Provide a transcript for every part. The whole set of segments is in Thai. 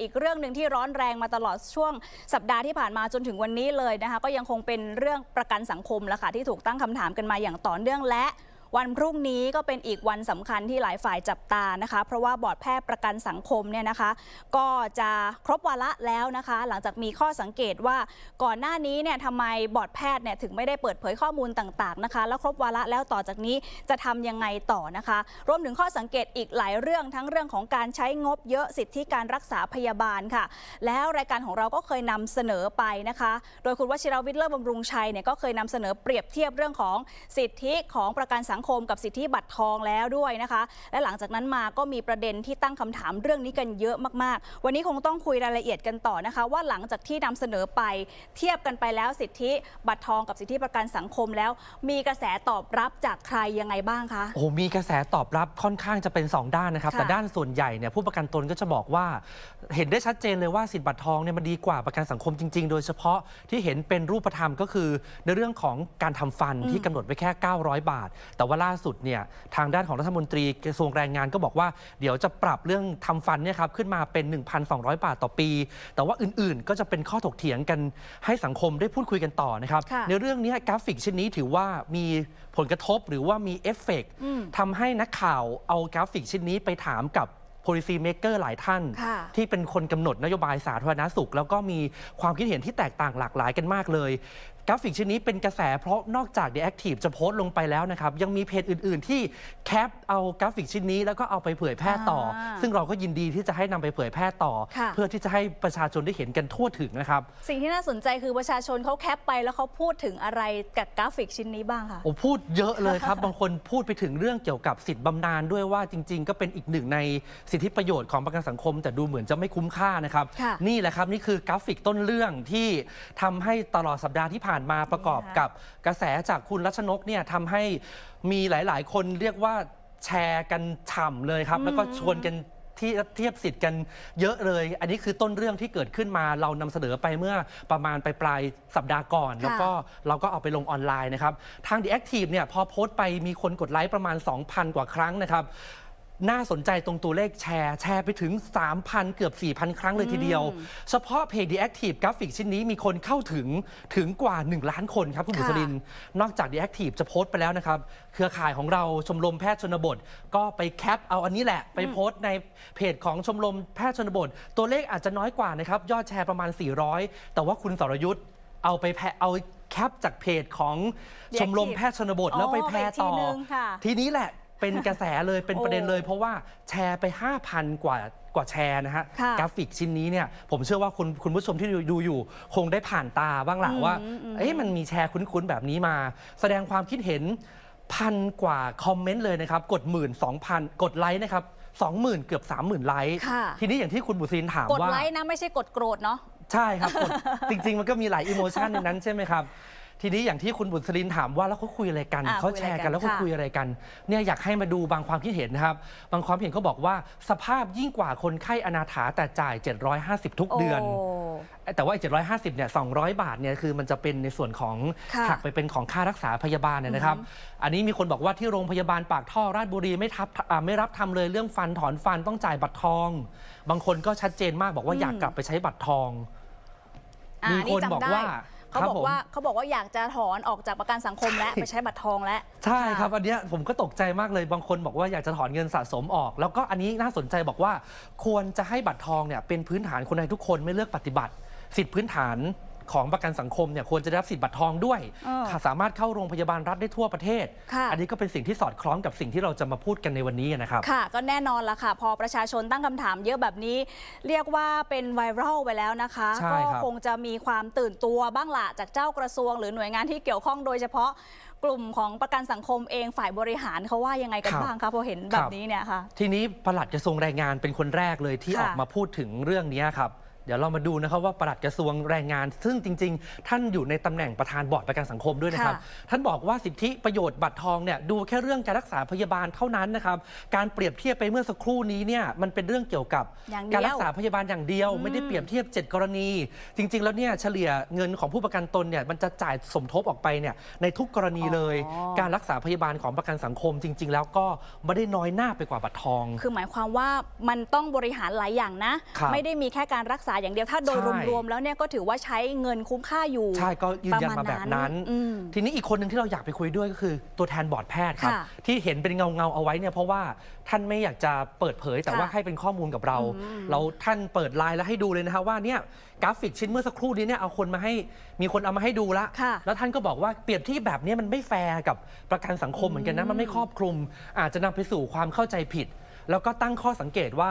อีกเรื่องหนึ่งที่ร้อนแรงมาตลอดช่วงสัปดาห์ที่ผ่านมาจนถึงวันนี้เลยนะคะ ก็ยังคงเป็นเรื่องประกันสังคมละค่ะที่ถูกตั้งคำถามกันมาอย่างต่อเนื่องและ วันพรุ่งนี้ก็เป็นอีกวันสำคัญที่หลายฝ่ายจับตานะคะ เพราะว่าบอร์ดแพทย์ประกันสังคมเนี่ยนะคะ ก็จะครบวาระแล้วนะคะ หลังจากมีข้อสังเกตว่าก่อนหน้านี้เนี่ยทำไมบอร์ดแพทย์เนี่ยถึงไม่ได้เปิดเผยข้อมูลต่างๆนะคะ แล้วครบวาระแล้วต่อจากนี้จะทำยังไงต่อนะคะ รวมถึงข้อสังเกตอีกหลายเรื่องทั้งเรื่องของการใช้งบเยอะสิทธิการรักษาพยาบาลค่ะ แล้วรายการของเราก็เคยนำเสนอไปนะคะ โดยคุณวชิรวิทย์เลิศบำรุงชัยเนี่ยก็เคยนำเสนอเปรียบเทียบเรื่องของสิทธิของประกันสังคมกับสิทธิบัตรทองแล้วด้วยนะคะ และหลังจากนั้นมาก็มีประเด็นที่ตั้งคำถามเรื่องนี้กันเยอะมากๆ วันนี้คงต้องคุยรายละเอียดกันต่อนะคะ ว่าหลังจากที่นำเสนอไปเทียบกันไปแล้วสิทธิบัตรทองกับสิทธิประกันสังคมแล้ว มีกระแสตอบรับจากใครยังไงบ้างคะโอ้โหมีกระแสตอบรับค่อนข้างจะเป็น 2 ด้านนะครับค่ะแต่ด้านส่วนใหญ่เนี่ยผู้ประกันตนก็จะบอกว่า เห็นได้ชัดเจนเลยว่าสิทธิ์บัตรทองเนี่ยมันดีกว่าประกันสังคมจริง ๆ โดยเฉพาะที่เห็นเป็นรูปธรรมก็คือในเรื่องของการทำฟันอืมที่กำหนดไว้แค่ 900 บาท แต่ว่าล่าสุดเนี่ยทางด้านของรัฐมนตรีกระทรวงแรงงานก็บอกว่าเดี๋ยวจะปรับเรื่องทำฟันเนี่ยครับขึ้นมาเป็น 1,200 บาทต่อปี แต่ว่าอื่นๆ ก็จะเป็นข้อถกเถียงกันให้สังคมได้พูดคุยกันต่อนะครับค่ะในเรื่องนี้กราฟิกชิ้นนี้ถือว่ามีผลกระทบหรือว่ามีเอฟเฟกต์อืมทำให้นักข่าวเอากราฟิกชิ้นนี้ไปถามกับ policy maker หลายท่านค่ะที่เป็นคนกำหนดนโยบายสาธารณสุข แล้วก็มีความคิดเห็นที่แตกต่างหลากหลายกันมากเลยก ราฟิกชิ้นนี้เป็นกระแสเพราะนอกจาก The Active จะโพสต์ลงไปแล้วนะครับ ยังมีเพจอื่น ๆ ที่แคปเอากราฟิกชิ้นนี้แล้วก็เอาไปเผยแพร่ต่ออาซึ่งเราก็ยินดีที่จะให้นำไปเผยแพร่ต่อ ค่ะ เพื่อที่จะให้ประชาชนได้เห็นกันทั่วถึงนะครับ สิ่งที่น่าสนใจคือประชาชนเขาแคปไปแล้วเขาพูดถึงอะไรกับกราฟิกชิ้นนี้บ้างคะ โอ้พูดเยอะเลยครับ บางคนพูดไปถึงเรื่องเกี่ยวกับสิทธิ์บำนาญด้วยว่าจริง ๆ ก็เป็นอีกหนึ่งในสิทธิประโยชน์ของประกันสังคม แต่ดูเหมือนจะไม่คุ้มค่านะครับ ค่ะ นี่แหละครับ นี่คือกราฟิกต้นเรื่องที่ทำให้ตลอดสัปดาห์ที่ผ่านมาประกอบนี่ค่ะกับกระแสจากคุณรัชนกเนี่ยทำให้มีหลาย ๆ คนเรียกว่าแชร์กันฉ่ำเลยครับ แล้วก็ชวนกันที่เทียบสิทธิ์กันเยอะเลย อันนี้คือต้นเรื่องที่เกิดขึ้นมาเรานำเสนอไปเมื่อประมาณปลายปลายๆสัปดาห์ก่อน แล้วก็เราก็เอาไปลงออนไลน์นะครับ ทาง The Active เนี่ยพอโพสต์ไปมีคนกดไลค์ประมาณ 2,000 กว่าครั้งนะครับ น่าสนใจตรงตัวเลขแชร์ แชร์ไปถึง 3,000 เกือบ 4,000 ครั้งเลยทีเดียว เฉพาะเพจ The Active กราฟิกชิ้นนี้มีคนเข้าถึงถึงกว่า 1 ล้านคนครับ คุณบุษริน นอกจาก The Active จะโพสต์ไปแล้วนะครับ เครือข่ายของเราชมรมแพทย์ชนบท ก็ไปแคปเอาอันนี้แหละ ไปโพสต์ในเพจของชมรมแพทย์ชนบท ตัวเลขอาจจะน้อยกว่านะครับยอดแชร์ประมาณ 400 แต่ว่าคุณสรยุทธ์เอาไปแพเอาแคปจากเพจของ The ชมรม Active แพทย์ชนบทแล้วไปแพร่ต่ออ๋อไปอีกทีนึงค่ะทีนี้แหละ เป็นกระแสเลยเป็นประเด็นเลยโอ้เพราะว่าแชร์ไป 5,000 กว่ากว่าแชร์นะฮะค่ะกราฟิกชิ้นนี้เนี่ยผมเชื่อว่าคุณคุณผู้ชมที่ดูดูอยู่ คงได้ผ่านตาบ้างแหละอืมว่า อืมอืม เอ๊ะมันมีแชร์คุ้นๆแบบนี้มา แสดงความคิดเห็นพันกว่าคอมเมนต์เลยนะครับ กดหมื่นสองพันกดไลค์นะครับสองหมื่นเกือบสามหมื่นไลค์ค่ะ ทีนี้อย่างที่คุณบุษรินถามกดว่า ไลค์นะไม่ใช่กดโกรธเนาะ ใช่ครับกด จริง ๆ มันก็มีหลายอิโมชันในนั้นใช่ไหมครับ ทีนี้อย่างที่คุณบุษรินถามว่าแล้วเขาคุยอะไรกันอ่าเขาแชร์กันแล้วเขาคุคุยยอะไรอะไรกักันนเนี่ยอยากให้มาดูบางความคิดเห็นนะครับ บางความเห็นเขาบอกว่าสภาพยิ่งกว่าคนไข้อนาถาแต่จ่าย 750 ทุกเดือน โแต่ว่าไอ้750เนี่ย200 บาทเนี่ยคือมันจะเป็นในส่วนของค่ะหักไปเป็นของค่ารักษาพยาบาลเนี่ยนะครับ อันนี้มีคนบอกว่าที่โรงพยาบาลปากท่อราชบุรีไม่ทับอ่าไม่รับทำเลยเรื่องฟันถอนฟันต้องจ่ายบัตรทอง บางคนก็ชัดเจนมากบอกว่าอืมอยากกลับไปใช้บัตรทอง อ่ามีคนจำบอกได้ว่า เขาครับบอกผมว่าเขาบอกว่าอยากจะถอนออกจากประกันสังคมและไปใช้บัตรทองแล้วใช่ครับะอันเนี้ยผมก็ตกใจมากเลยบางคนบอกว่าอยากจะถอนเงินสะสมออก แล้วก็อันนี้น่าสนใจบอกว่า ควรจะให้บัตรทองเนี่ยเป็นพื้นฐานคนไทยทุกคนไม่เลือกปฏิบัติ สิทธิพื้นฐาน ของประกันสังคมเนี่ยควรจะได้รับสิทธิ์บัตรทองด้วยเออค่ะสามารถเข้าโรงพยาบาลรัฐได้ทั่วประเทศค่ะอันนี้ก็เป็นสิ่งที่สอดคล้องกับสิ่งที่เราจะมาพูดกันในวันนี้นะครับค่ะ ก็แน่นอนละค่ะ พอประชาชนตั้งคำถามเยอะแบบนี้ เรียกว่าเป็นไวรัลไปแล้วนะคะใช่ก็ครับคงจะมีความตื่นตัวบ้างละจากเจ้ากระทรวง หรือหน่วยงานที่เกี่ยวข้องโดยเฉพาะกลุ่มของประกันสังคมเองฝ่ายบริหารเขาว่ายังไงกันบ้างคะพอเห็นแบบนี้เนี่ยค่ะ ทีนี้ปลัดกระทรวงแรงงานเป็นคนแรกเลยที่ค่ะออกมาพูดถึงเรื่องนี้ครับเดี๋ยวเรามาดูนะครับว่าปลัดกระทรวงแรงงาน ซึ่งจริง ๆ ท่านอยู่ในตำแหน่งประธานบอร์ดประกันสังคมด้วยนะครับค่ะท่านบอกว่าสิทธิประโยชน์บัตรทองเนี่ยดูแค่เรื่องการรักษาพยาบาลเท่านั้นนะครับ การเปรียบเทียบไปเมื่อสักครู่นี้เนี่ยมันเป็นเรื่องเกี่ยวกับอย่างเดียวการรักษาพยาบาลอย่างเดียวอืมไม่ได้เปรียบเทียบ 7 กรณี จริง ๆ แล้วเนี่ยเฉลี่ยเงินของผู้ประกันตนเนี่ยมันจะจ่ายสมทบออกไปเนี่ยในทุกกรณีเลยอ๋อการรักษาพยาบาลของประกันสังคม จริง ๆ แล้วก็ไม่ได้น้อยหน้าไปกว่าบัตรทอง คือหมายความว่ามันต้องบริหารหลายอย่างนะครับไม่ได้มีแค่การรักษาอย่างเดียวถ้าโดยใช่รวมๆแล้วเนี่ยก็ถือว่าใช้เงินคุ้มค่าอยู่ใช่ก็ยืนยันมาประมาณแบบนั้นอืมทีนี้อีกคนหนึ่งที่เราอยากไปคุยด้วยก็คือตัวแทนบอร์ดแพทย์ครับค่ะที่เห็นเป็นเงาเงาๆเอาไว้เนี่ยเพราะว่าท่านไม่อยากจะเปิดเผย แต่ค่ะว่าให้เป็นข้อมูลกับเราอืมเราท่านเปิดไลน์แล้วให้ดูเลยนะครับว่าเนี่ยกราฟิกชิ้นเมื่อสักครู่นี้เนี่ยเอาคนมาให้มีคนเอามาให้ดูละค่ะแล้วท่านก็บอกว่าเปรียบเที่แบบนี้มันไม่แฟร์กับประกันสังคมเหมือนกันนะมันไม่ครอบคลุม อาจจะนำไปสู่ความเข้าใจผิด แล้วก็ตั้งข้อสังเกตว่า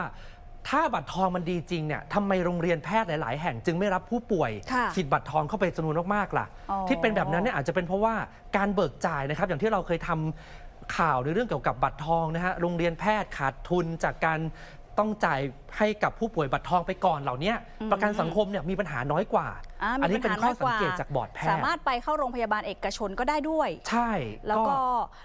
ถ้าบัตรทองมันดีจริงเนี่ยทำไมโรงเรียนแพทย์หลาย ๆ แห่งจึงไม่รับผู้ป่วยค่ะสิทธิ์บัตรทองเข้าไปจำนวนมากๆล่ะ อ๋อที่เป็นแบบนั้นเนี่ยอาจจะเป็นเพราะว่าการเบิกจ่ายนะครับ อย่างที่เราเคยทำข่าวในเรื่องเกี่ยวกับบัตรทองนะฮะโรงเรียนแพทย์ขาดทุนจากการต้องจ่ายให้กับผู้ป่วยบัตรทองไปก่อนเหล่านี้อืมประกันสังคมเนี่ยมีปัญหาน้อยกว่า อ่ามีอันี้เป็นปัญหาข้อน้อยกสังว่า เกตจากบอร์ดแพทย์สามารถไปเข้าโรงพยาบาลเอกชนก็ได้ด้วย ใช่ แล้วก็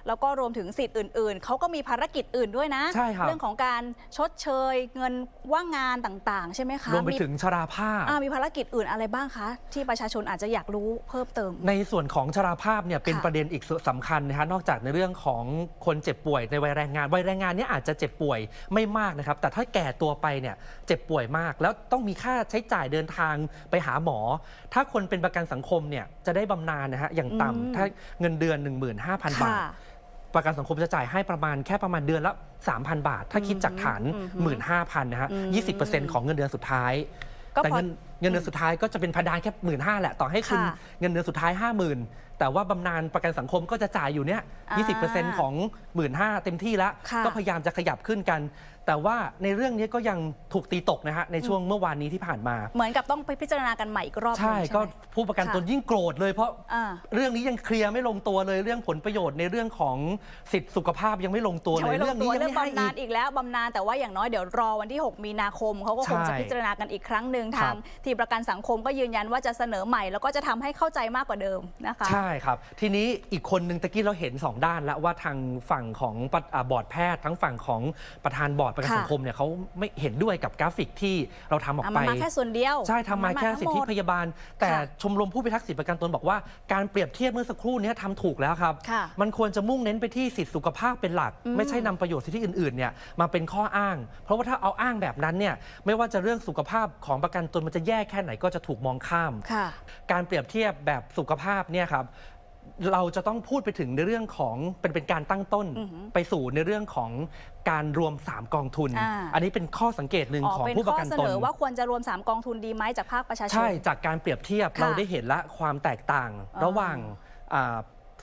แล้วก็รวมถึงสิทธิ์อื่น ๆ เขาก็มีภารกิจอื่นด้วยนะ ใช่ครับ เรื่องของการชดเชยเงินว่างงานต่างๆ ใช่ไหมคะรวมไปถึงชราภาพ อ่ามีภารกิจอื่นอะไรบ้างคะ ที่ประชาชนอาจจะอยากรู้เพิ่มเติม ในส่วนของชราภาพเนี่ยเป็นค่ะประเด็นอีกส่วนสำคัญนะฮะนอกจากในเรื่องของคนเจ็บป่วยในวัยแรงงานวัยแรงงานเนี่ยอาจจะเจ็บป่วยไม่มากนะครับ แต่ถ้าแก่ตัวไปเนี่ยเจ็บป่วยมาก แล้วต้องมีค่าใช้จ่ายเดินทางไปหาหมอถ้าคนเป็นประกันสังคมเนี่ยจะได้บำนาญนะฮะอย่างอืมต่ำถ้าเงินเดือน 15,000 บาท ประกันสังคมจะจ่ายให้ประมาณแค่ประมาณเดือนละ 3,000 บาท ถ้าคิดจากฐานอืม15,000นะฮะอืม20%ของเงินเดือนสุดท้ายก็แต่พอเงินเงินเดือนสุดท้ายก็จะเป็นพดานแค่หมื่นห้าแหละ ต่อให้คุณค่ะเงินเดือนสุดท้าย 50,000 แต่ว่าบำนาญประกันสังคมก็จะจ่ายอยู่เนี่ยอ่า20%ของ 1 5ื่นเต็มที่แล้ว ค่ะ ก็พยายามจะขยับขึ้นกัน แต่ว่าในเรื่องนี้ก็ยังถูกตีตกนะฮะในช่วงเมื่อวานนี้ที่ผ่านมา เหมือนกับต้องไปพิจารณากันใหม่อีกรอบหนึ่งใช่ใช่ก็ไหมผู้ประกันค่ะตนยิ่งโกรธเลยเพราะอ่าเรื่องนี้ยังเคลียร์ไม่ลงตัวเลยเรื่องผลประโยชน์ในเรื่องของสิทธิสุขภาพยังไม่ลงตัวยังเลยไม่ลเรื่องงตันี้วยังเรื่องไม่ให้บำนาอีญก อีกแล้วบำนาญแต่ว่าอย่างน้อยเดี๋ยวรอวันที่ 6 มีนาคมเขาก็คงใช่จะพิจารณากันอีกครั้งหนึ่งครัทาบงทีมประกันสังคมก็ยืนยันว่าจะเสนอใหม่แล้วก็จะทำให้เข้าใจมากกว่าเดิมนะคะ ใช่ครับ ทีนี้อีกคนหนึ่งตะกี้เราเห็น 2 ด้านแล้วว่าทางฝั่งของปะอ่าบอร์ดแพทย์ ทั้งฝั่งของประธานบอร์ดประกันค่ะสังคมเนี่ยเขาไม่เห็นด้วยกับกราฟิกที่เราทำออกอะไปมันมาแค่ส่วนเดียว ใช่ทำมาแค่สิทธิพยาบาล แต่ค่ะชมรมผู้พิทักษ์สิทธิประกันตนบอกว่าการเปรียบเทียบเมื่อสักครู่เนี้ทำถูกแล้วครับค่ะมันควรจะมุ่งเน้นไปที่สิทธิสุขภาพเป็นหลักอืมไม่ใช่นำประโยชน์สิทธิอื่นๆเนี่ยมาเป็นข้ออ้าง เพราะว่าถ้าเอาอ้างแบบนั้นเนี่ยไม่ว่าจะเรื่องสุขภาพของประกันตนมันจะแย่แค่ไหนก็จะถูกมองข้ามค่ะการเปรียบเทียบแบบสุขภาพเนี่ยครับ เราจะต้องพูดไปถึงในเรื่องของเป็นเป็นการตั้งต้นอือหือไปสู่ในเรื่องของการรวม 3 กองทุนอ่าอันนี้เป็นข้อสังเกตหนึ่งอ๋อของเป็นผู้ปข้ระอกันเสตนนอว่าควรจะรวม 3 กองทุนดีไหมจากภาคประชาชน ใช่ จากการเปรียบเทียบค่ะเราได้เห็นละความแตกต่างอ๋อระหว่างอ่า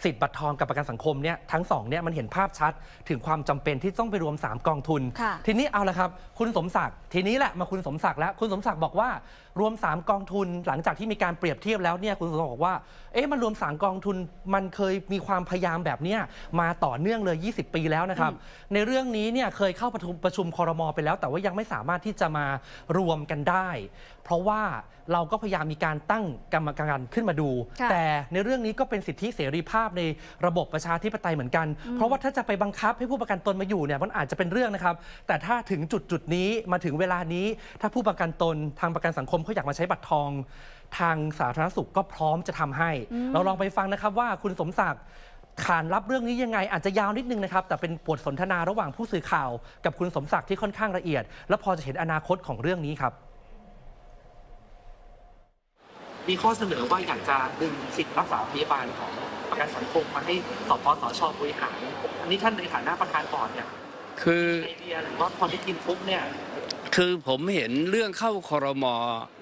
สิทธิ์บัตรทองกับประกันสังคมเนี่ยทั้งสองเนี่ยมันเห็นภาพชัด ถึงความจำเป็นที่ต้องไปรวม 3 กองทุนค่ะทีนี้เอาละครับ คุณสมศักดิ์ทีนี้แหละมาคุณสมศักดิ์แล้ว คุณสมศักดิ์บอกว่า รวม 3 กองทุนหลังจากที่มีการเปรียบเทียบแล้วเนี่ยคุณสมศักดิ์บอกว่าเอ๊ะมันรวม 3 กองทุนมันเคยมีความพยายามแบบเนี้ยมาต่อเนื่องเลย 20 ปีแล้วนะครับ ในเรื่องนี้เนี่ยเคยเข้าประชุมประชุมคอรมอไปแล้ว แต่ว่ายังไม่สามารถที่จะมารวมกันได้ เพราะว่าเราก็พยายามมีการตั้งกรรมการขึ้นมาดูค่ะแต่ในเรื่องนี้ก็เป็นสิทธิเสรีภาพในระบบประชาธิปไตยเหมือนกัน เพราะว่าถ้าจะไปบังคับให้ผู้ประกันตนมาอยู่เนี่ยมันอาจจะเป็นเรื่องนะครับ แต่ถ้าถึงจุดจุดๆนี้มาถึงเวลานี้ ถ้าผู้ประกันตนทางประกันสังคมเขาอยากมาใช้บัตรทอง ทางสาธารณสุขก็พร้อมจะทำให้ เราลองไปฟังนะครับว่าคุณสมศักดิ์ขานรับเรื่องนี้ยังไง อาจจะยาวนิดนึงนะครับ แต่เป็นบทสนทนาระหว่างผู้สื่อข่าว กับคุณสมศักดิ์ที่ค่อนข้างละเอียด แล้วพอจะเห็นอนาคตของเรื่องนี้ครับ มีข้อเสนอว่าอยากจะดึงสิทธิรักษาพยาบาลของประกันสังคมมาให้สปสชบริหาร อันนี้ท่านในฐานะประธานบอร์ดเนี่ยคือไอเดียหรือว่าพอได้ยินปุ๊บเนี่ย คือผมเห็นเรื่องเข้าคอรมอ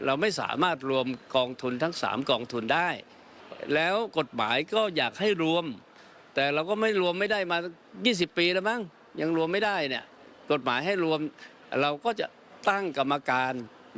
เราไม่สามารถรวมกองทุนทั้ง 3 กองทุนได้ แล้วกฎหมายก็อยากให้รวม แต่เราก็ไม่รวมไม่ได้มา 20 ปีแล้วมั้งยังรวมไม่ได้เนี่ยกฎหมายให้รวมเราก็จะตั้งกรรมการ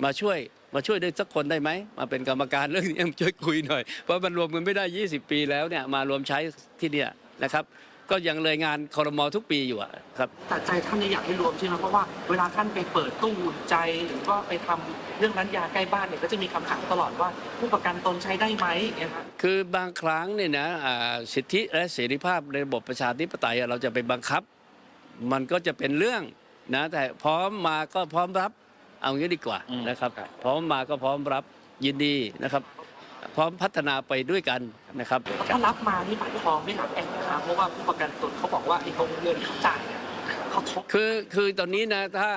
มาช่วยมาช่วยด้วยสักคนได้ไหมมาเป็นกรรมการเรื่องนี้ช่วยคุยหน่อยเพราะมันรวมกันไม่ได้ 20 ปีแล้วเนี่ยมารวมใช้ที่เนี่ยนะครับ ก็ยังเลยงานคอรมอทุกปีอยู่อะครับแต่ใจท่านเนี่ยอยากให้รวมใช่ไหมเพราะว่าเวลาท่านไปเปิดตู้อุ่นใจหรือว่าไปทำเรื่องร้านยาใกล้บ้านเนี่ยก็จะมีคำถามตลอดว่าผู้ประกันตนใช้ได้ไหมอย่างเงี้ยครับคือบางครั้งเนี่ยนะอ่าสิทธิและเสรีภาพในระบบประชาธิปไตยอะเราจะไปบังคับ มันก็จะเป็นเรื่องนะแต่พร้อมมาก็พร้อมรับเอางี้ดีกว่าอืมนะครับ พร้อมมาก็พร้อมรับยินดีนะครับ พร้อมพัฒนาไปด้วยกันนะครับถ้ารับมานี่บัตรทองไม่หนักแอนนะครับเพราะว่าผู้ประกันตนเขาบอกว่าไอ้ตรงเงินเขาจ่ายเนี่ยเขาทบคือคือตอนนี้นะถ้า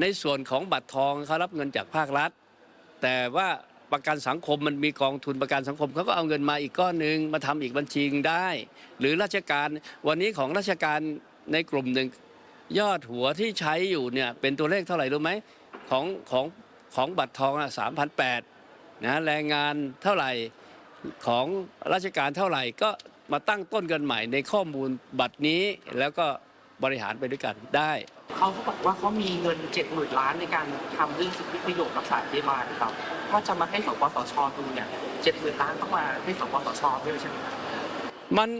ในส่วนของบัตรทองเขารับเงินจากภาครัฐ แต่ว่าประกันสังคมมันมีกองทุนประกันสังคมเขาก็เอาเงินมาอีกก้อนหนึ่งมาทำอีกบัญชีได้ หรือราชการวันนี้ของราชการในกลุ่มหนึ่งยอดหัวที่ใช้อยู่เนี่ยเป็นตัวเลขเท่าไหร่รู้ไหมของของของบัตรทองสามพันแปด นะแรงงานเท่าไหร่ของราชการเท่าไหร่ก็มาตั้งต้นกันใหม่ในข้อมูลบัตรนี้แล้วก็บริหารไปด้วยกันได้เขาเขาบอกว่าเขามีเงินเจ็ดหมื่นล้านในการทำเรื่องสิทธิประโยชน์รักษาพยาบาลครับถ้าจะมาให้สปสชดูเนี่ยเจ็ดหมื่นล้านต้องมาให้สปสชด้วยใช่ไหมครับมัน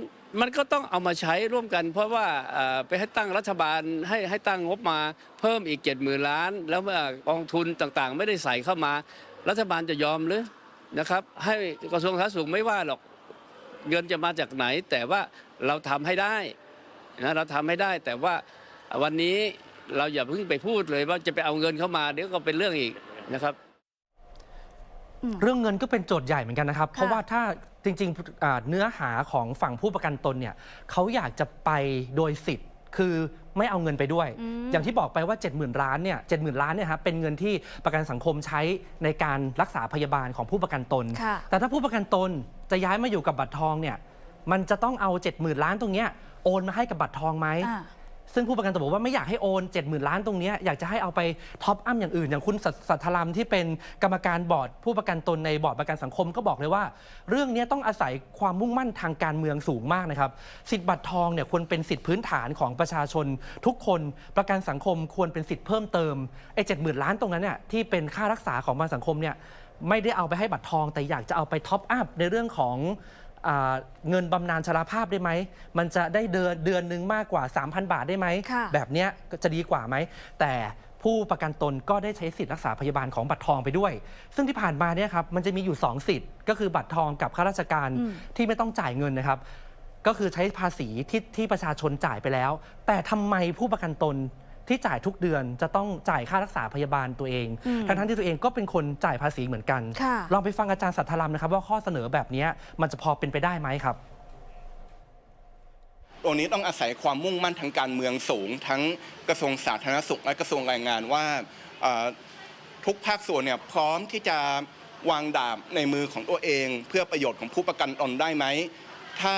มันก็ต้องเอามาใช้ร่วมกัน เพราะว่าเอ่อไปให้ตั้งรัฐบาลให้ให้ตั้งงบมาเพิ่มอีก7 0,000ล้าน แล้วเมื่อกองทุนต่างๆ ไม่ได้ใส่เข้ามา รัฐบาลจะยอมหรือนะครับ ให้กระทรวงสาธารณสุขไม่ว่าหรอกเงินจะมาจากไหน แต่ว่าเราทำให้ได้นะเราทำให้ได้ แต่ว่าวันนี้เราอย่าเพิ่งไปพูดเลยว่าจะไปเอาเงินเข้ามาเดี๋ยวก็เป็นเรื่องอีกนะครับเรื่องเงินก็เป็นโจทย์ใหญ่เหมือนกันนะครับค่ะเพราะว่าถ้าจริงๆอ่าเนื้อหาของฝั่งผู้ประกันตนเนี่ยเขาอยากจะไปโดยสิทธิ์ คือไม่เอาเงินไปด้วยอืมอย่างที่บอกไปว่า 70,000ล้านเนี่ย70,000ล้านเนี่ยครับเป็นเงินที่ประกันสังคมใช้ในการรักษาพยาบาลของผู้ประกันตนค่ะแต่ถ้าผู้ประกันตนจะย้ายมาอยู่กับบัตรทองเนี่ยมันจะต้องเอา 70,000 ล้านตรงเนี้ยโอนมาให้กับบัตรทองไหมอ่า ซึ่งผู้ประกันตนบอกว่าไม่อยากให้โอน 70,000 ล้านตรงนี้อยากจะให้เอาไปท็อปอัพอย่างอื่น อย่างคุณสัทธรรมที่เป็นกรรมการบอร์ด ผู้ประกันตนในบอร์ดประกันสังคมก็บอกเลยว่า เรื่องนี้ต้องอาศัยความมุ่งมั่นทางการเมืองสูงมากนะครับสิทธิ์บัตรทองเนี่ยควรเป็นสิทธิพื้นฐานของประชาชน ทุกคนประกันสังคมควรเป็นสิทธิ์เพิ่มเติมไอ้เจ็ดหมื่นล้านตรงนั้นเนี่ยที่เป็นค่ารักษาของประกันสังคมเนี่ยไม่ได้เอาไปให้บัตรทองแต่อยากจะเอาไปท็อปอัพในเรื่องของ เงินบำนาญชราภาพได้ไหม มันจะได้เดือนเดือนหนึ่งมากกว่า 3,000 บาทได้ไหมค่ะแบบเนี้ยก็จะดีกว่าไหม แต่ผู้ประกันตนก็ได้ใช้สิทธิรักษาพยาบาลของบัตรทองไปด้วย ซึ่งที่ผ่านมาเนี่ยครับมันจะมีอยู่ 2 สิทธิ์ ก็คือบัตรทองกับข้าราชการอืมที่ไม่ต้องจ่ายเงินนะครับ ก็คือใช้ภาษีที่ที่ประชาชนจ่ายไปแล้ว แต่ทำไมผู้ประกันตน ที่จ่ายทุกเดือนจะต้องจ่ายค่ารักษาพยาบาลตัวเองอืมทั้งๆที่ตัวเองก็เป็นคนจ่ายภาษีเหมือนกันค่ะลองไปฟังอาจารย์สัทธรรมนะครับ ว่าข้อเสนอแบบเนี้ยมันจะพอเป็นไปได้ไหมครับตรงนี้ต้องอาศัยความมุ่งมั่นทางการเมืองสูง ทั้งกระทรวงสาธารณสุขและกระทรวงแรงงานว่าเอ่อทุกภาคส่วนเนี่ยพร้อมที่จะวางดาบในมือของตัวเอง เพื่อประโยชน์ของผู้ประกันตนได้ไหม ถ้า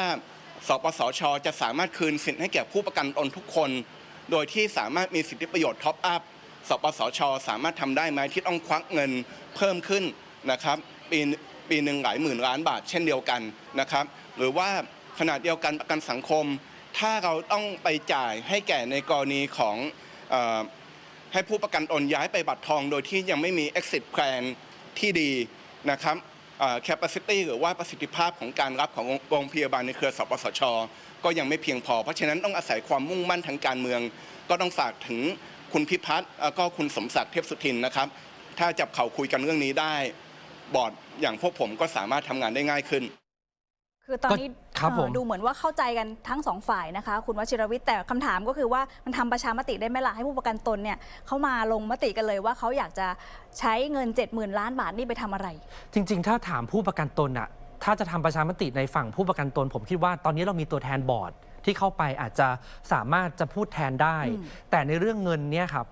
สปสช จะสามารถคืนสิทธิ์ให้แก่ผู้ประกันตนทุกคน โดยที่สามารถมีสิทธิประโยชน์ท็อปอัพสปสช สามารถทำได้ไหมที่ต้องควักเงินเพิ่มขึ้นนะครับปีปีหนึ่งหลายหมื่นล้านบาทเช่นเดียวกันนะครับหรือว่าขณะเดียวกันประกันสังคม ถ้าเราต้องไปจ่ายให้แก่ในกรณีของให้ผู้ประกันตนย้ายไปบัตรทอง โดยที่ยังไม่มี exit plan ที่ดีนะครับ แคปซิตี้หรือว่าประสิทธิภาพของการรับของโรงพยาบาลในเครือสปสช ก็ยังไม่เพียงพอ เพราะฉะนั้นต้องอาศัยความมุ่งมั่นทางการเมือง ก็ต้องฝากถึงคุณพิพัฒน์แล้วก็คุณสมศักดิ์เทพสุทินนะครับ ถ้าจับเข่าคุยกันเรื่องนี้ได้ บอร์ดอย่างพวกผมก็สามารถทำงานได้ง่ายขึ้น คือตอนนี้ ครับเอ่อผมดูเหมือนว่าเข้าใจกันทั้งสองฝ่ายนะคะ คุณวชิรวิทย์แต่คำถามก็คือว่ามันทำประชามติได้ไหมล่ะให้ผู้ประกันตนเนี่ยเขามาลงมติกันเลยว่าเขาอยากจะใช้เงิน 70,000 ล้านบาทนี่ไปทำอะไร จริง ๆ ถ้าถามผู้ประกันตนอะถ้าจะทำประชามติในฝั่งผู้ประกันตน ผมคิดว่าตอนนี้เรามีตัวแทนบอร์ดที่เข้าไปอาจจะสามารถจะพูดแทนได้ อืม แต่ในเรื่องเงินเนี่ยครับ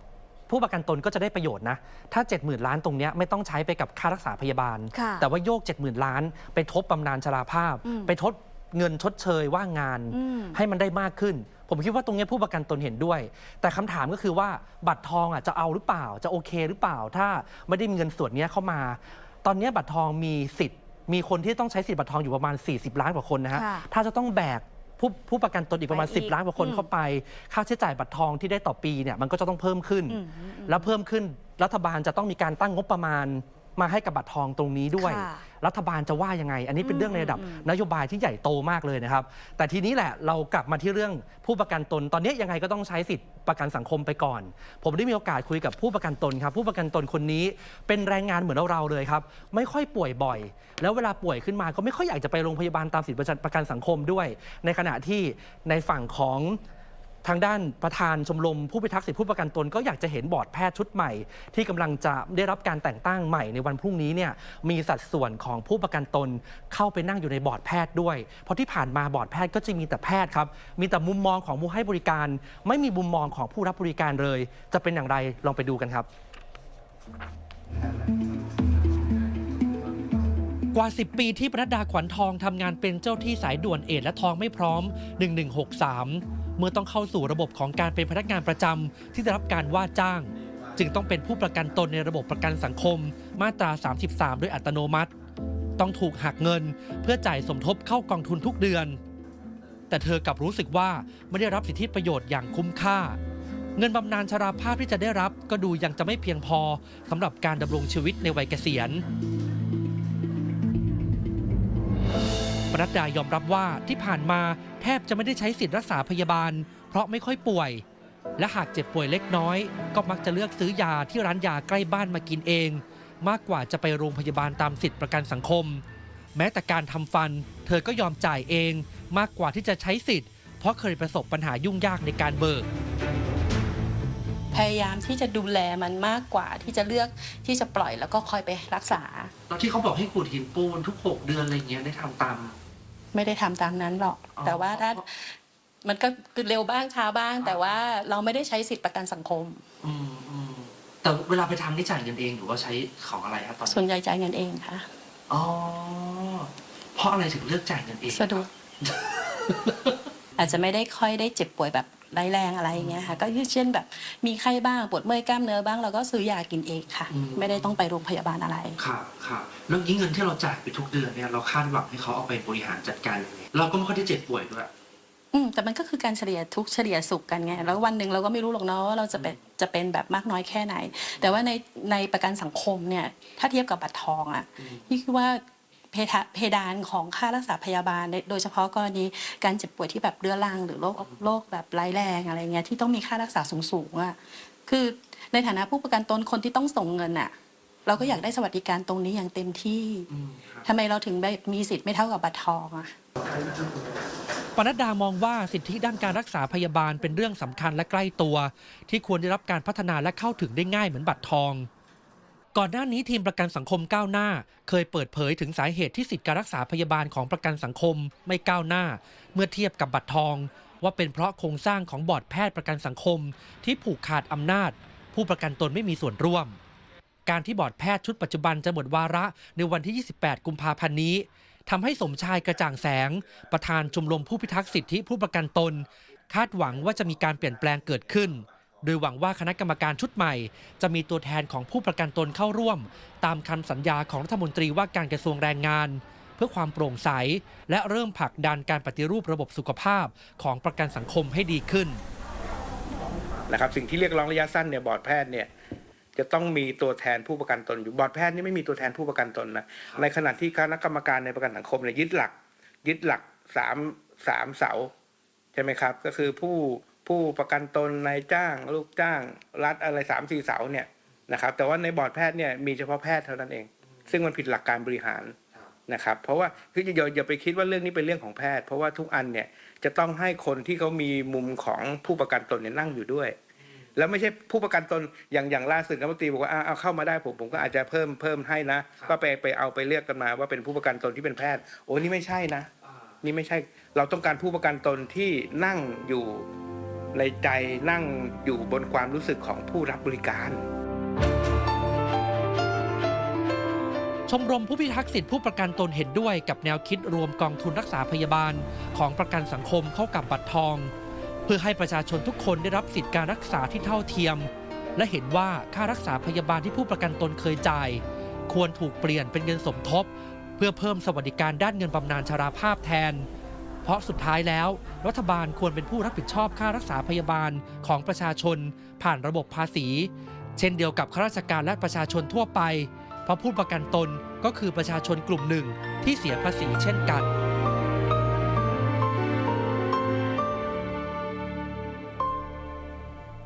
ผู้ประกันตนก็จะได้ประโยชน์นะ ถ้า 70,000 ล้านตรงเนี้ยไม่ต้องใช้ไปกับค่ารักษาพยาบาล ค่ะแต่ว่าโยก 70,000 ล้าน ไปทบบำนาญชราภาพ อืม ไปทด เงินชดเชยว่างงานอืมให้มันได้มากขึ้น ผมคิดว่าตรงเนี้ยผู้ประกันตนเห็นด้วย แต่คำถามก็คือว่าบัตรทองอะจะเอาหรือเปล่าจะโอเคหรือเปล่า ถ้าไม่ได้มีเงินส่วนเนี้ยเข้ามา ตอนเนี้ยบัตรทองมีสิทธิ์ มีคนที่ต้องใช้สิทธิ์บัตรทองอยู่ประมาณ 40 ล้านกว่าคนนะฮะค่ะถ้าจะต้องแบกผู้ผู้ประกันตนอีกประมาณไปอีก10 ล้านกว่าคนอืมเข้าไป ค่าใช้จ่ายบัตรทองที่ได้ต่อปีเนี่ยมันก็จะต้องเพิ่มขึ้นอืมแล้วเพิ่มขึ้นรัฐบาลจะต้องมีการตั้งงบประมาณ มาให้กับบัตรทองตรงนี้ด้วย ค่ะรัฐบาลจะว่ายังไง อันนี้เป็นเรื่องในระดับ อืม นโยบายที่ใหญ่โตมากเลยนะครับ แต่ทีนี้แหละเรากลับมาที่เรื่องผู้ประกันตน ตอนนี้ยังไงก็ต้องใช้สิทธิประกันสังคมไปก่อน ผมได้มีโอกาสคุยกับผู้ประกันตนครับ ผู้ประกันตนคนนี้เป็นแรงงานเหมือนเราๆเลยครับ ไม่ค่อยป่วยบ่อย แล้วเวลาป่วยขึ้นมาก็ไม่ค่อยอยากจะไปโรงพยาบาลตามสิทธิประกันสังคมด้วย ในขณะที่ในฝั่งของ ทางด้านประธานชมรมผู้พิทักษ์สิทธิผู้ประกันตน ก็อยากจะเห็นบอร์ดแพทย์ชุดใหม่ ที่กำลังจะได้รับการแต่งตั้งใหม่ในวันพรุ่งนี้เนี่ยมีสัดส่วนของผู้ประกันตนเข้าไปนั่งอยู่ในบอร์ดแพทย์ด้วย เพราะที่ผ่านมาบอร์ดแพทย์ก็จะมีแต่แพทย์ครับมีแต่มุมมองของผู้ให้บริการ ไม่มีมุมมองของผู้รับบริการเลย จะเป็นอย่างไรลองไปดูกันครับกว่า 10 ปีที่ปนัดดาขวัญทองทำงานเป็นเจ้าที่สายด่วนเอดและทองไม่พร้อม 1163 เมื่อต้องเข้าสู่ระบบของการเป็นพนักงานประจำที่ได้รับการว่าจ้าง จึงต้องเป็นผู้ประกันตนในระบบประกันสังคม มาตรา 33 โดยอัตโนมัติ ต้องถูกหักเงินเพื่อจ่ายสมทบเข้ากองทุนทุกเดือน แต่เธอกลับรู้สึกว่าไม่ได้รับสิทธิประโยชน์อย่างคุ้มค่า เงินบำนาญชราภาพที่จะได้รับ ก็ดูยังจะไม่เพียงพอสำหรับการดำรงชีวิตในวัยเกษียณ ปนัดดายอมรับว่าที่ผ่านมาแทบจะไม่ได้ใช้สิทธิ์รักษาพยาบาล เพราะไม่ค่อยป่วย และหากเจ็บป่วยเล็กน้อย ก็มักจะเลือกซื้อยาที่ร้านยาใกล้บ้านมากินเอง มากกว่าจะไปโรงพยาบาลตามสิทธิประกันสังคม แม้แต่การทำฟัน เธอก็ยอมจ่ายเอง มากกว่าที่จะใช้สิทธิ์เพราะเคยประสบปัญหายุ่งยากในการเบิก พยายามที่จะดูแลมันมากกว่าที่จะเลือกที่จะปล่อยแล้วก็คอยไปรักษา แล้วที่เขาบอกให้ขูดหินปูนทุก6เดือนอะไรเงี้ยได้ทำตาม ไม่ได้ทำตามนั้นหรอก อ๋อ แต่ว่าถ้ามันก็เร็วบ้างช้าบ้าง แต่ว่าเราไม่ได้ใช้สิทธิประกันสังคม อืมอืมแต่เวลาไปทำนี่จ่ายเงินเองหรือว่าใช้ของอะไรครับตอนส่วนใหญ่จ่ายเงินเองค่ะ อ๋อเพราะอะไรถึงเลือกจ่ายเงินเอง สะดวก อาจจะไม่ได้ค่อยได้เจ็บป่วยแบบ ร้ายแรงอะไรอย่างเงี้ยค่ะ ก็เช่นแบบมีไข้บ้างปวดเมื่อยกล้ามเนื้อบ้างเราก็ซื้อยากินเองค่ะไม่ได้ต้องไปโรงพยาบาลอะไร ครับครับแล้วยิ่งเงินที่เราจ่ายไปทุกเดือนเนี่ยเราคาดหวังให้เขาเอาไปบริหารจัดการยังไงเราก็ไม่ค่อยได้เจ็บป่วยด้วย อืมแต่มันก็คือการเฉลี่ยทุกข์เฉลี่ยสุขกันไง แล้ววันหนึ่งเราก็ไม่รู้หรอกเนาะว่าเราจะเป็นจะเป็นแบบมากน้อยแค่ไหน แต่ว่าในในประกันสังคมเนี่ย ถ้าเทียบกับบัตรทองอะ่ะอืม นี่คือว่า เพทะเพดานของค่ารักษาพยาบาลในโดยเฉพาะกรณีการเจ็บป่วยที่แบบเรื้อรัง หรือโรคโรคแบบร้ายแรงอะไรเงี้ยที่ต้องมีค่ารักษาสูงๆอะ่ะคือในฐานะผู้ประกันตนคนที่ต้องส่งเงินอะเราก็อยากได้สวัสดิการตรงนี้อย่างเต็มที่อืมครับทำไมเราถึงแบบมีสิทธิ์ไม่เท่ากับบัตรทองอะปนัดดามองว่าสิทธิด้านการรักษาพยาบาลเป็นเรื่องสำคัญและใกล้ตัว ที่ควรได้รับการพัฒนาและเข้าถึงได้ง่ายเหมือนบัตรทอง ก่อนหน้านี้ทีมประกันสังคมก้าวหน้า เคยเปิดเผยถึงสาเหตุที่สิทธิการรักษาพยาบาลของประกันสังคมไม่ก้าวหน้า เมื่อเทียบกับบัตรทอง ว่าเป็นเพราะโครงสร้างของบอร์ดแพทย์ประกันสังคม ที่ผูกขาดอำนาจ ผู้ประกันตนไม่มีส่วนร่วม การที่บอร์ดแพทย์ชุดปัจจุบันจะหมดวาระในวันที่ 28 กุมภาพันธ์นี้ทำให้สมชายกระจ่างแสง ประธานชมรมผู้พิทักษ์สิทธิผู้ประกันตน คาดหวังว่าจะมีการเปลี่ยนแปลงเกิดขึ้น โดยหวังว่าคณะกรรมการชุดใหม่ จะมีตัวแทนของผู้ประกันตนเข้าร่วม ตามคำสัญญาของรัฐมนตรีว่าการกระทรวงแรงงาน เพื่อความโปร่งใส และเริ่มผลักดันการปฏิรูประบบสุขภาพของประกันสังคมให้ดีขึ้นนะครับสิ่งที่เรียกร้องระยะสั้นเนี่ยบอร์ดแพทย์เนี่ยจะต้องมีตัวแทนผู้ประกันตนอยู่บอร์ดแพทย์นี่ไม่มีตัวแทนผู้ประกันตนนะในขณะที่คณะกรรมการในประกันสังคมเนี่ยยึดหลัก ยึดหลักสามสามเสาใช่ไหมครับ ก็คือผู้ ผู้ประกันตนนายจ้าง ลูกจ้าง รัฐอะไรสามสี่เสาเนี่ยนะครับแต่ว่าในบอร์ดแพทย์เนี่ยมีเฉพาะแพทย์เท่านั้นเอง ซึ่งมันผิดหลักการบริหารนะครับเพราะว่าคืออย่าอย่าไปคิดว่าเรื่องนี้เป็นเรื่องของแพทย์ เพราะว่าทุกอันเนี่ยจะต้องให้คนที่เขามีมุมของผู้ประกันตนเนี่ยนั่งอยู่ด้วย แล้วไม่ใช่ผู้ประกันตนอย่างอย่างล่าสุดรัฐมนตรีบอกว่าอะเอาเข้ามาได้ผมผมก็อาจจะเพิ่มเพิ่มให้นะ ก็ไปไปเอาไปเลือกกันมาว่าเป็นผู้ประกันตนที่เป็นแพทย์ โอ้นี่ไม่ใช่นะ นี่ไม่ใช่เราต้องการผู้ประกันตนที่นั่งอยู่ ในใจนั่งอยู่บนความรู้สึกของผู้รับบริการ ชมรมผู้พิทักษ์สิทธิผู้ประกันตนเห็นด้วยกับแนวคิดรวมกองทุนรักษาพยาบาลของประกันสังคมเข้ากับบัตรทอง เพื่อให้ประชาชนทุกคนได้รับสิทธิการรักษาที่เท่าเทียม และเห็นว่าค่ารักษาพยาบาลที่ผู้ประกันตนเคยจ่าย ควรถูกเปลี่ยนเป็นเงินสมทบ เพื่อเพิ่มสวัสดิการด้านเงินบำนาญชราภาพแทน เพราะสุดท้ายแล้ว รัฐบาลควรเป็นผู้รับผิดชอบค่ารักษาพยาบาลของประชาชน ผ่านระบบภาษี เช่นเดียวกับข้าราชการและประชาชนทั่วไป เพราะผู้ประกันตนก็คือประชาชนกลุ่มหนึ่งที่เสียภาษีเช่นกัน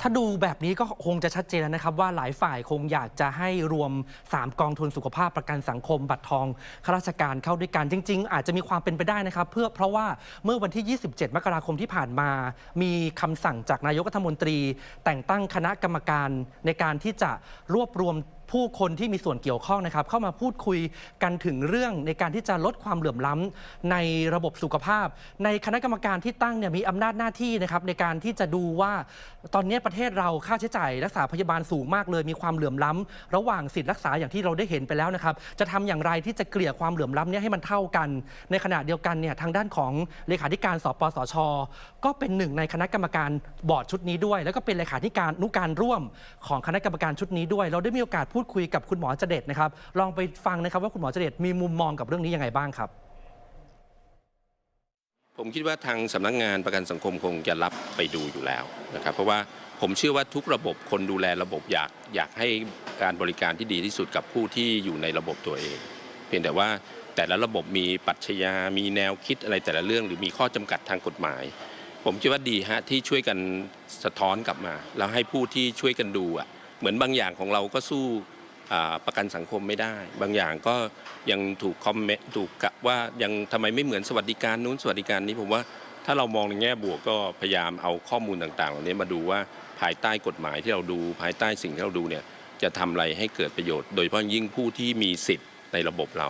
ถ้าดูแบบนี้ก็คงจะชัดเจนแล้วนะครับ ว่าหลายฝ่ายคงอยากจะให้รวม 3 กองทุนสุขภาพประกันสังคม บัตรทองข้าราชการเข้าด้วยกันจริง ๆ อาจจะมีความเป็นไปได้นะครับ เพื่อเพราะว่าเมื่อวันที่ 27 มกราคมที่ผ่านมา มีคำสั่งจากนายกรัฐมนตรี แต่งตั้งคณะกรรมการในการที่จะรวบรวม ผู้คนที่มีส่วนเกี่ยวข้องนะครับ เข้ามาพูดคุยกันถึงเรื่องในการที่จะลดความเหลื่อมล้ำในระบบสุขภาพ ในคณะกรรมการที่ตั้งเนี่ยมีอำนาจหน้าที่นะครับในการที่จะดูว่าตอนนี้ประเทศเราค่าใช้จ่ายรักษาพยาบาลสูงมากเลย มีความเหลื่อมล้ำระหว่างสิทธิ์รักษาอย่างที่เราได้เห็นไปแล้วนะครับ จะทำอย่างไรที่จะเกลี่ยความเหลื่อมล้ำเนี้ให้มันเท่ากัน ในขณะเดียวกันเนี่ยทางด้านของเลขาธิการสปสช ก็เป็นหนึ่งในคณะกรรมการบอร์ดชุดนี้ด้วย แล้วก็เป็นเลขาธิการนุการร่วมของคณะกรรมการชุดนี้ด้วย เราได้มีโอกาสพูดคุยกับคุณหมอเจเดตนะครับ ลองไปฟังนะครับว่าคุณหมอเจเดตมีมุมมองกับเรื่องนี้ยังไงบ้างครับ ผมคิดว่าทางสำนักงานประกันสังคมคงจะรับไปดูอยู่แล้วนะครับ เพราะว่าผมเชื่อว่าทุกระบบคนดูแลระบบอยากอยากให้การบริการที่ดีที่สุดกับผู้ที่อยู่ในระบบตัวเอง เพียงแต่ว่าแต่ละระบบมีปรัชญามีแนวคิดอะไรแต่ละเรื่อง หรือมีข้อจำกัดทางกฎหมาย ผมคิดว่าดีฮะที่ช่วยกันสะท้อนกลับมา แล้วให้ผู้ที่ช่วยกันดูอะ เหมือนบางอย่างของเราก็สู้ประกันสังคมไม่ได้ บางอย่างก็ยังถูกคอมเมนต์ถูกกะว่ายังทำไมไม่เหมือนสวัสดิการนู้นสวัสดิการนี้ผมว่าถ้าเรามองในแง่บวกก็พยายามเอาข้อมูลต่างๆ เหล่านี้มาดูว่าภายใต้กฎหมายที่เราดู ภายใต้สิ่งที่เราดูเนี่ยจะทำอะไรให้เกิดประโยชน์ โดยเฉพาะยิ่งผู้ที่มีสิทธิ์ในระบบเรา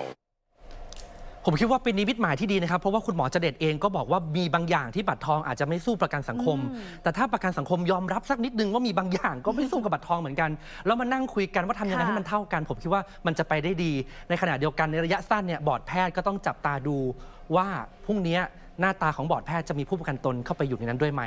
ผมคิดว่าเป็นนิมิตหมายที่ดีนะครับ เพราะว่าคุณหมอเจเดตเองก็บอกว่ามีบางอย่างที่บัตรทองอาจจะไม่สู้ประกันสังคมอืมแต่ถ้าประกันสังคมยอมรับสักนิดนึงว่ามีบางอย่างก็ไม่สู้กับบัตรทองเหมือนกัน แล้วมานั่งคุยกันว่าทำยังไงค่ะให้มันเท่ากัน ผมคิดว่ามันจะไปได้ดี ในขณะเดียวกันในระยะสั้นเนี่ยบอร์ดแพทย์ก็ต้องจับตาดูว่าพรุ่งนี้หน้าตาของบอร์ดแพทย์จะมีผู้ประกันตนเข้าไปอยู่ในนั้นด้วยไหม